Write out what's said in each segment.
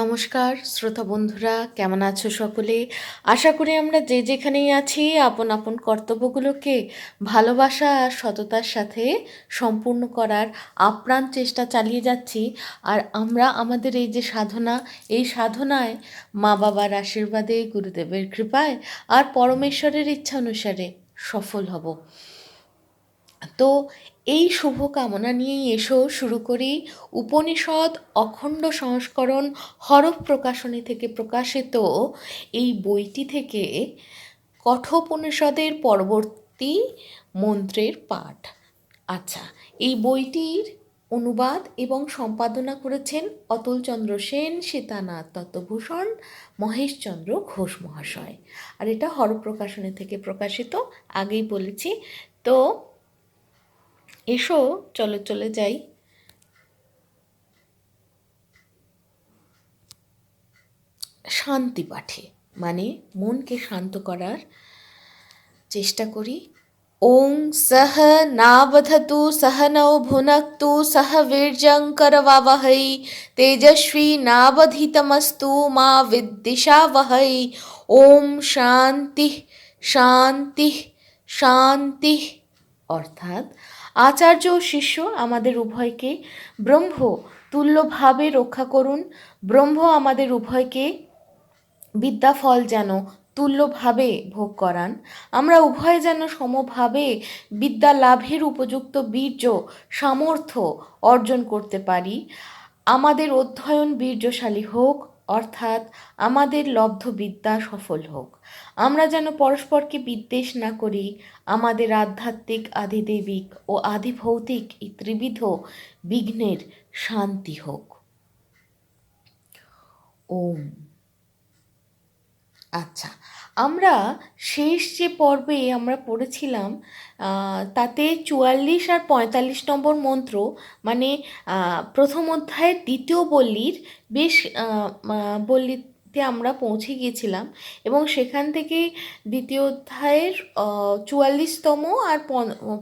নমস্কার, শ্রোতা বন্ধুরা, কেমন আছো সকলে? আশা করি আমরা যে যেখানেই আছি, আপন আপন কর্তব্যগুলোকে ভালোবাসা আর সততার সাথে সম্পূর্ণ করার আপ্রাণ চেষ্টা চালিয়ে যাচ্ছি। আর আমরা আমাদের এই যে সাধনা, এই সাধনায় মা বাবার আশীর্বাদে, গুরুদেবের কৃপায় আর পরমেশ্বরের ইচ্ছা অনুসারে সফল হব। তো এই শুভ কামনা নিয়েই এসো, শুরু করি উপনিষদ অখণ্ড সংস্করণ হরফ প্রকাশনী থেকে প্রকাশিত এই বইটি থেকে কঠোপনিষদের পরবর্তী মন্ত্রের পাঠ। আচ্ছা এই বইটির অনুবাদ এবং সম্পাদনা করেছেন অতুলচন্দ্র সেন, সীতানাথ তত্ত্বভূষণ, মহেশচন্দ্র ঘোষ মহাশয়। আর এটা হরফ প্রকাশনী থেকে প্রকাশিত, আগেই বলেছি। তো এসো, চলো, চলে যাই। শান্তি পাঠে মানে মনকে শান্ত করার চেষ্টা করি। ওং সহ নাবধতু, সহ নৌ ভুনক্তু, সহ বীর্যং করবাবহৈ, তেজস্বী নাবধিতমস্তু, মা বিদ্দিশাবহৈ। ওম শান্তি শান্তি শান্তি। অর্থাৎ আচার্য ও শিষ্য আমাদের উভয়কে ব্রহ্ম তুল্যভাবে রক্ষা করুন। ব্রহ্ম আমাদের উভয়কে বিদ্যাফল যেন তুল্যভাবে ভোগ করান। আমরা উভয় যেন সমভাবে বিদ্যা লাভের উপযুক্ত বীর্য, সামর্থ্য অর্জন করতে পারি। আমাদের অধ্যয়ন বীর্যশালী হোক অর্থাৎ আমাদের লব্ধ বিদ্যা সফল হোক। আমরা যেন পরস্পরকে বিদ্বেষ না করি, আমাদের আধ্যাত্মিক আধিদেবিক ও আধিভৌতিক এই ত্রিবিধ বিঘ্নের শান্তি হোক। ওম। আচ্ছা আমরা শেষ যে পর্বে আমরা পড়েছিলাম তাতে চুয়াল্লিশ আর পঁয়তাল্লিশ নম্বর মন্ত্র মানে প্রথম অধ্যায়ের দ্বিতীয় বল্লির বেশ বল্লিতে আমরা পৌঁছে গিয়েছিলাম এবং সেখান থেকে দ্বিতীয় অধ্যায়ের চুয়াল্লিশতম আর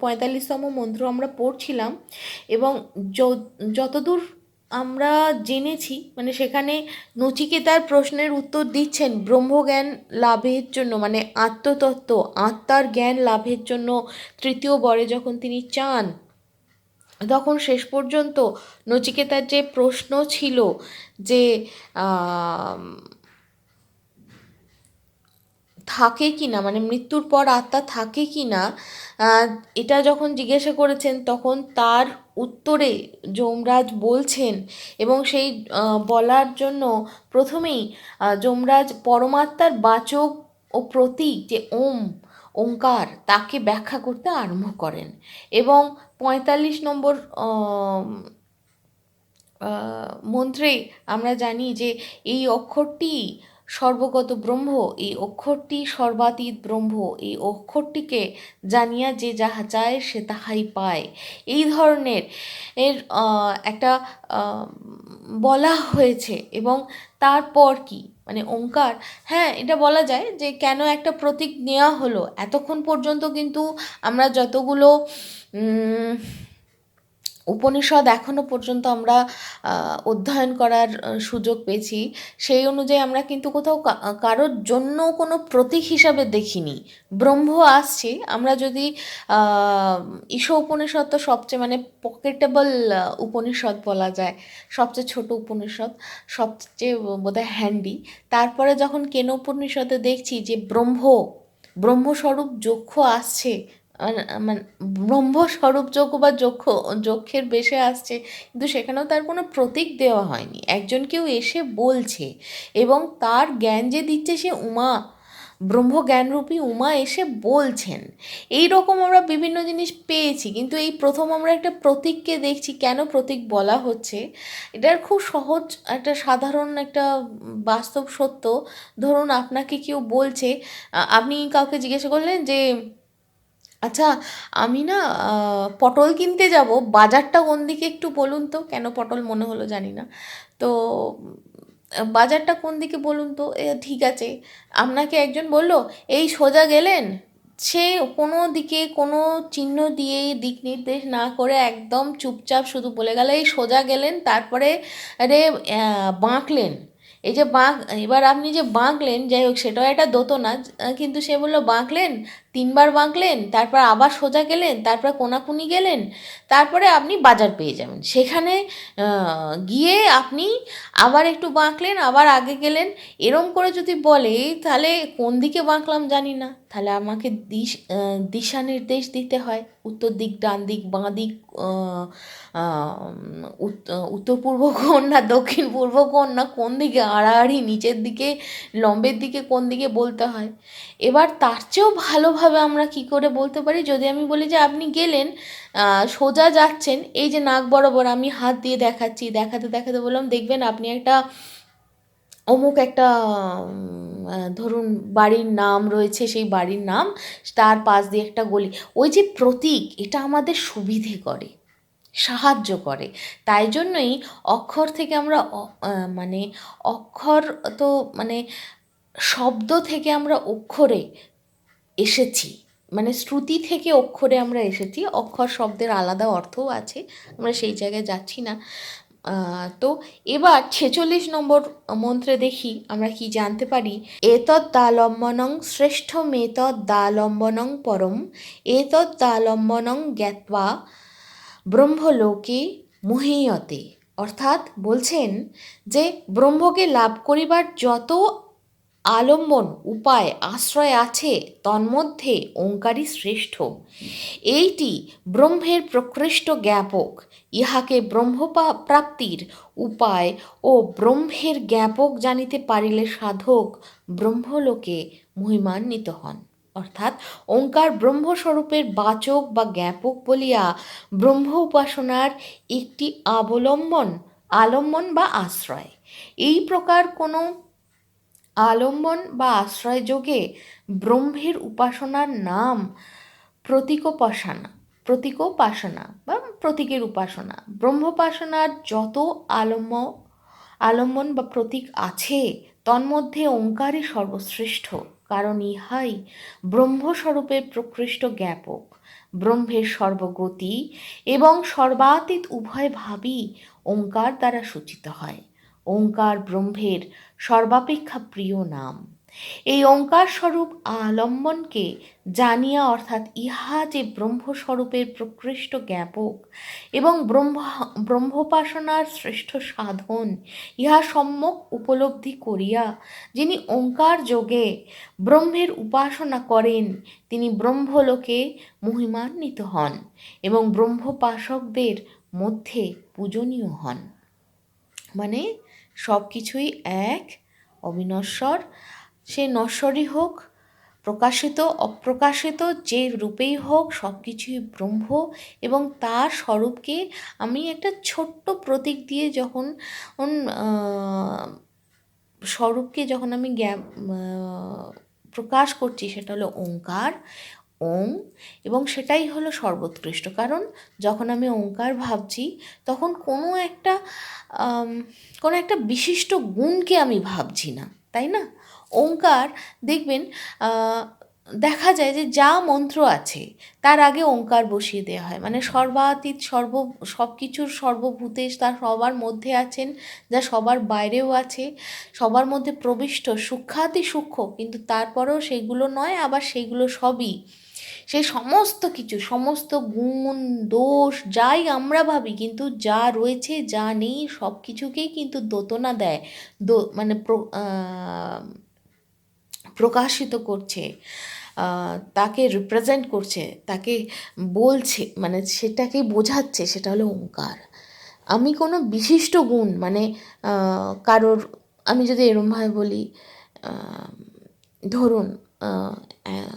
পঁয়তাল্লিশতম মন্ত্র আমরা পড়ছিলাম এবং যতদূর আমরা জেনেছি মানে সেখানে নচিকেতার প্রশ্নের উত্তর দিচ্ছেন ব্রহ্মজ্ঞান লাভের জন্য মানে আত্মতত্ত্ব, আত্মার জ্ঞান লাভের জন্য তৃতীয় বরে যখন তিনি চান, তখন শেষ পর্যন্ত নচিকেতার যে প্রশ্ন ছিল যে থাকে কি না মানে মৃত্যুর পর আত্মা থাকে কি না এটা যখন জিজ্ঞাসা করেছেন, তখন তার উত্তরে যমরাজ বলছেন এবং সেই বলার জন্য প্রথমেই যমরাজ পরমাত্মার বাচক ও প্রতীক যে ওম, ওঙ্কার, তাকে ব্যাখ্যা করতে আরম্ভ করেন এবং পঁয়তাল্লিশ নম্বর মন্ত্রে আমরা জানি যে এই অক্ষরটি সর্বগত ব্রহ্ম, এই অক্ষরটি সর্বাতীত ব্রহ্ম, এই অক্ষরটিকে জানিয়া যে যাহা চায় সে তাহাই পায়। এই ধরনের এর একটা বলা হয়েছে এবং তারপর কি? মানে ওঙ্কার হ্যাঁ এটা বলা যায় যে কেন একটা প্রতীক নেওয়া হলো? এতক্ষণ পর্যন্ত কিন্তু আমরা যতগুলো উপনিষদ এখনও পর্যন্ত আমরা অধ্যয়ন করার সুযোগ পেয়েছি। সেই অনুযায়ী আমরা কিন্তু কোথাও কারোর জন্য কোনো প্রতীক হিসাবে দেখিনি। ব্রহ্ম আসছে, আমরা যদি ঈশ উপনিষদ তো সবচেয়ে মানে পকেটেবল উপনিষদ বলা যায়, সবচেয়ে ছোট উপনিষদ সবচেয়ে বোধহয় হ্যান্ডি তারপরে যখন কেন উপনিষদে দেখছি যে ব্রহ্ম, ব্রহ্মস্বরূপ যক্ষ আসছে মানে ব্রহ্মস্বরূপ যজ্ঞ বা যক্ষ, যক্ষের বেশে আসছে, কিন্তু সেখানেও তার কোনো প্রতীক দেওয়া হয়নি। একজন কেউ এসে বলছে এবং তার জ্ঞান যে দিচ্ছে সে উমা ব্রহ্ম জ্ঞানরূপী উমা এসে বলছেন। এই রকম আমরা বিভিন্ন জিনিস পেয়েছি, কিন্তু এই প্রথম আমরা একটা প্রতীককে দেখছি। কেন প্রতীক বলা হচ্ছে? এটার খুব সহজ একটা সাধারণ একটা বাস্তব সত্য। ধরুন আপনাকে কেউ বলছে আপনি কাউকে জিজ্ঞাসা করলেন যে আচ্ছা আমি না পটল কিনতে যাব। বাজারটা কোন দিকে একটু বলুন তো? কেন পটল মনে হলো জানি না। তো, বাজারটা কোন দিকে বলুন তো? এ, ঠিক আছে। আপনাকে একজন বলল, এই সোজা গেলেন? সে কোনো দিকে কোনো চিহ্ন দিয়ে দিক নির্দেশ না করে একদম চুপচাপ শুধু বলে গেল, এই সোজা গেলেন, তারপরে রে বাঁকলেন। এই যে বাঁক, এবার আপনি যে বাঁকলেন, যাই হোক, সেটাও একটা দোতো না কিন্তু সে বলল, বাঁকলেন? তিনবার বাঁকলেন, তারপর আবার সোজা গেলেন, তারপর কোনাকুনি গেলেন, তারপরে আপনি বাজার পেয়ে যাবেন। সেখানে গিয়ে আপনি আবার একটু বাঁকলেন, আবার আগে গেলেন। এরম করে যদি বলে, তাহলে কোন দিকে বাঁকলাম জানি না। তাহলে আমাকে দিশ দিশা নির্দেশ দিতে হয়। উত্তর দিক, ডান দিক, বাঁ দিক উত্তর পূর্ব কোণ না দক্ষিণ পূর্ব কোণ না কোন দিকে আড়াআড়ি নিচের দিকে, লম্বের দিকে কোন দিকে বলতে হয়। এবার তার চেয়েও ভালোভাবে আমরা কি করে বলতে পারি? যদি আমি বলি যে আপনি গেলেন সোজা যাচ্ছেন, এই যে নাক বরাবর আমি হাত দিয়ে দেখাচ্ছি, দেখাতে দেখাতে বললাম, দেখবেন আপনি একটা অমুক একটা ধরুন বাড়ির নাম রয়েছে, সেই বাড়ির নাম, তার পাশ দিয়ে একটা গলি। ওই যে প্রতীক, এটা আমাদের সুবিধে করে, সাহায্য করে। তাই জন্যই অক্ষর থেকে আমরা মানে অক্ষর তো মানে শব্দ থেকে আমরা অক্ষরে এসেছি। মানে শ্রুতি থেকে অক্ষরে আমরা এসেছি। অক্ষর শব্দের আলাদা অর্থও আছে। আমরা সেই জায়গায় যাচ্ছি না। তো এবার ছেচল্লিশ নম্বর মন্ত্রে দেখি আমরা কি জানতে পারি। এতৎ দালম্বনং শ্রেষ্ঠ মেতৎ দালম্বনং পরম। এতৎ দালম্বনং জ্ঞাত্বা ব্রহ্মলোকে মুহীয়তে। অর্থাৎ বলছেন যে ব্রহ্মকে লাভ করিবার যত আলম্বন, উপায়, আশ্রয় আছে, তন্মধ্যে ওঙ্কারই শ্রেষ্ঠ। এইটি ব্রহ্মের প্রকৃষ্ট জ্ঞাপক। ইহাকে ব্রহ্ম প্রাপ্তির উপায় ও ব্রহ্মের জ্ঞাপক জানিতে পারিলে সাধক ব্রহ্মলোকে মহিমান্বিত হন। অর্থাৎ ওঙ্কার ব্রহ্মস্বরূপের বাচক বা জ্ঞাপক বলিয়া ব্রহ্ম উপাসনার একটি অবলম্বন আলম্বন বা আশ্রয়। এই প্রকার কোনো আলম্বন বা আশ্রয় যোগে ব্রহ্মের উপাসনার নাম প্রতীকোপাসনা প্রতীকোপাসনা বা প্রতীকের উপাসনা। ব্রহ্মোপাসনার যত আলম্ব, আলম্বন বা প্রতীক আছে, তন্মধ্যে ওঙ্কারই সর্বশ্রেষ্ঠ, কারণ ইহাই ব্রহ্মস্বরূপের প্রকৃষ্ট জ্ঞাপক। ব্রহ্মের সর্বগতি এবং সর্বাতীত উভয় ভাবই ওঙ্কার দ্বারা সূচিত হয়। ওঙ্কার ব্রহ্মের সর্বাপেক্ষা প্রিয় নাম। এই ওঙ্কার স্বরূপ আলম্বনকে জানিয়া অর্থাৎ ইহা যে ব্রহ্মস্বরূপের প্রকৃষ্ট জ্ঞাপক এবং ব্রহ্ম, ব্রহ্মোপাসনার শ্রেষ্ঠ সাধন ইহা সম্যক উপলব্ধি করিয়া যিনি ওঙ্কার যোগে ব্রহ্মের উপাসনা করেন, তিনি ব্রহ্মলোকে মহিমান্বিত হন এবং ব্রহ্মোপাসকদের মধ্যে পূজনীয় হন। মানে সব কিছুই এক, অবিনশ্বর। সে নশ্বরই হোক, প্রকাশিত, অপ্রকাশিত, যে রূপেই হোক সব কিছুই ব্রহ্ম এবং তার স্বরূপকে আমি একটা ছোট্ট প্রতীক দিয়ে যখন স্বরূপকে যখন আমি জ্ঞান প্রকাশ করছি, সেটা হলো ওঙ্কার। ওং এবং সেটাই হলো সর্বোৎকৃষ্ট। কারণ যখন আমি ওঙ্কার ভাবছি, তখন কোনো একটা কোনো একটা বিশিষ্ট গুণকে আমি ভাবছি না, তাই না? ওঙ্কার, দেখবেন দেখা যায় যে যা মন্ত্র আছে, তার আগে ওঙ্কার বসিয়ে দেওয়া হয়। মানে সর্বাতীত, সর্ব সব কিছুর সর্বভূতে তার সবার মধ্যে আছেন, যা সবার বাইরেও আছে, সবার মধ্যে প্রবিষ্ট, সূক্ষাতি সূক্ষ্ম, কিন্তু তারপরেও সেগুলো নয়, আবার সেগুলো সবই সেই সমস্ত কিছু, সমস্ত গুণ, দোষ যাই আমরা ভাবি, কিন্তু যা রয়েছে, যা নেই সব কিছুকেই কিন্তু দোতনা দেয়, দো মানে প্রকাশিত করছে তাকে রিপ্রেজেন্ট করছে, তাকে বলছে মানে সেটাকে বোঝাচ্ছে, সেটা হলো ওঙ্কার। আমি কোনো বিশিষ্ট গুণ মানে কারোর, আমি যদি এরমভাবে বলি ধরুন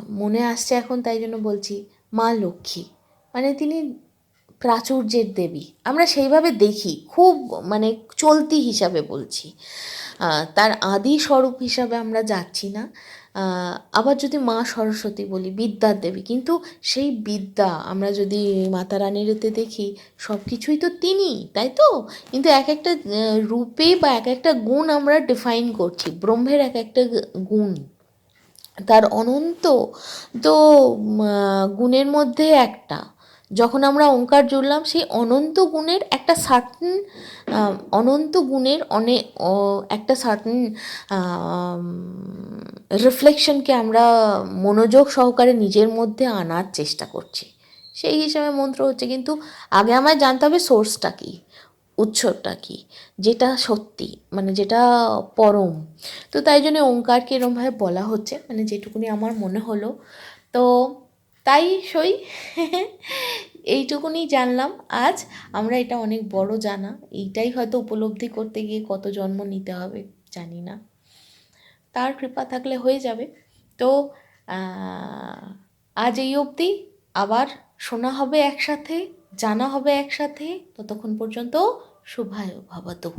মনে আসছে এখন, তাই জন্য বলছি মা লক্ষ্মী। মানে তিনি প্রাচুর্যের দেবী। আমরা সেইভাবে দেখি, খুব মানে চলতি হিসাবে বলছি। তার আদি স্বরূপ হিসাবে আমরা যাচ্ছি না। আবার যদি মা সরস্বতী বলি, বিদ্যার দেবী। কিন্তু সেই বিদ্যা আমরা যদি মাতা রানীরতে দেখি সব কিছুই তো তিনি, তাই তো? কিন্তু এক একটা রূপে বা এক একটা গুণ আমরা ডিফাইন করছি। ব্রহ্মের এক একটা গুণ। তার অনন্ত তো গুণের মধ্যে একটা। যখন আমরা ওঙ্কার জুড়লাম, সেই অনন্ত গুণের একটা সার্টেন অনন্ত গুণের অনেক একটা সার্টেন রিফ্লেকশনকে আমরা মনোযোগ সহকারে নিজের মধ্যে আনার চেষ্টা করছি। সেই হিসাবে মন্ত্র হচ্ছে, কিন্তু আগে আমায় জানতে হবে সোর্সটা কী? উৎসটা কি? যেটা সত্যি মানে যেটা পরম। তো তাই জন্য ওঙ্কারকে এরমভাবে বলা হচ্ছে মানে যেটুকুনি আমার মনে হলো। তো তাই সই, এইটুকুনি জানলাম। আজ আমরা এটা অনেক বড় জানা, এইটাই হয়তো উপলব্ধি করতে গিয়ে কত জন্ম নিতে হবে, জানি না। তার কৃপা থাকলে হয়ে যাবে। তো আজ এই অবধি আবার শোনা হবে একসাথে। জানা হবে একসাথে ততক্ষণ পর্যন্ত শুভায় ভবতু।